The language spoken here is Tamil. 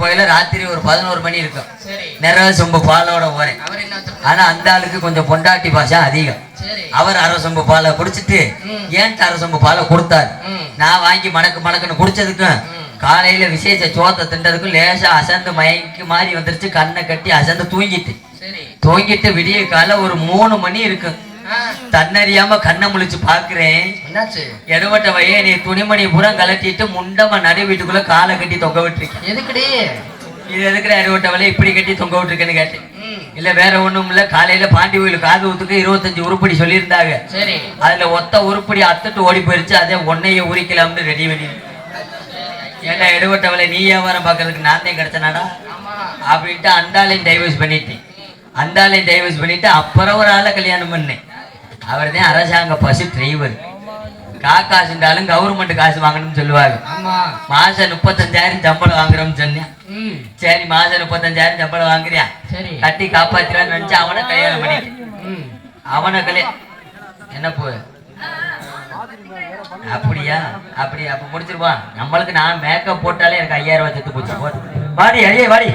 போயில ராத்திரி ஒரு பதினோரு மணி இருக்கும் நிறைய சொம்பு பாலோட போறேன்? ஆனா அந்த ஆளுக்கு கொஞ்சம் பொண்டாட்டி பாசம் அதிகம் அவர் அரை சொம்பு பாலை குடிச்சிட்டு. ஏன்ட்டு அரை சொம்பு பாலை கொடுத்தாரு. நான் வாங்கி மணக்கு மணக்குன்னு குடிச்சதுக்கும். காலையில விசேஷ சோத்தை தின்றதுக்கும் லேசா அசந்து மயங்கி மாதிரி வந்துருச்சு கண்ணை கட்டி அசந்து தூங்கிட்டு தூங்கிட்டு விடிய காலை ஒரு மூணு மணி இருக்கும் தன்னறியாம கண்ணை முழிச்சு பாக்குறேன் எடுபட்ட வையே நீ துணிமணி பூரா கலட்டிட்டு முண்டமா நடு வீட்டுக்குள்ள காலை கட்டி தொங்க விட்டுருக்கேன். எதுக்குடி? இது எதுக்குற அறுபட்ட வலை இப்படி கட்டி தொங்க விட்டுருக்கேன்னு கேட்டேன். இல்ல வேற ஒண்ணும் இல்ல காலையில பாண்டி கோயில் காது ஊத்துக்கு இருபத்தஞ்சு உருப்படி சொல்லியிருந்தாங்க. சரி. அதுல ஒத்த உருப்படி அத்துட்டு ஓடி போயிருச்சு அதே ஒன்னைய உரிக்கலாம்னு ரெடி பண்ணி. ஏன்டா எடுபட்டவளை நீ வியாபாரம் பார்க்கறதுக்கு நான் தான் கிடைச்சனாடா அப்படின்ட்டு அந்தாலையும் டைவர்ஸ் பண்ணிட்டேன். அந்தாலையும் டைவர்ஸ் பண்ணிட்டு அப்புறம் ஒரு ஆளை கல்யாணம் பண்ணேன். அவர் தான் அரசாங்க பஸ் டிரைவர் காக்காசுண்டாலும் கவர்மெண்ட் காசு வாங்கணும்னு சொல்லுவாங்க மாசம் முப்பத்தஞ்சாயிரம் சம்பளம் வாங்குறோம்னு சொன்னேன். சரி மாசம் முப்பத்தஞ்சாயிரம் சம்பளம் வாங்குறியா? கட்டி காப்பாத்திரான்னு நினைச்சு அவனை கல்யாணம் ம். அவனை கல்யாணம் என்ன போ? அப்படியா? அப்படி அப்ப முடிச்சிருவான் நம்மளுக்கு நான் மேக்கப் போட்டாலே எனக்கு ஐயாயிரம் ரூபாய் செத்து போச்சு. போட்டு வாடி அடியே வாடி.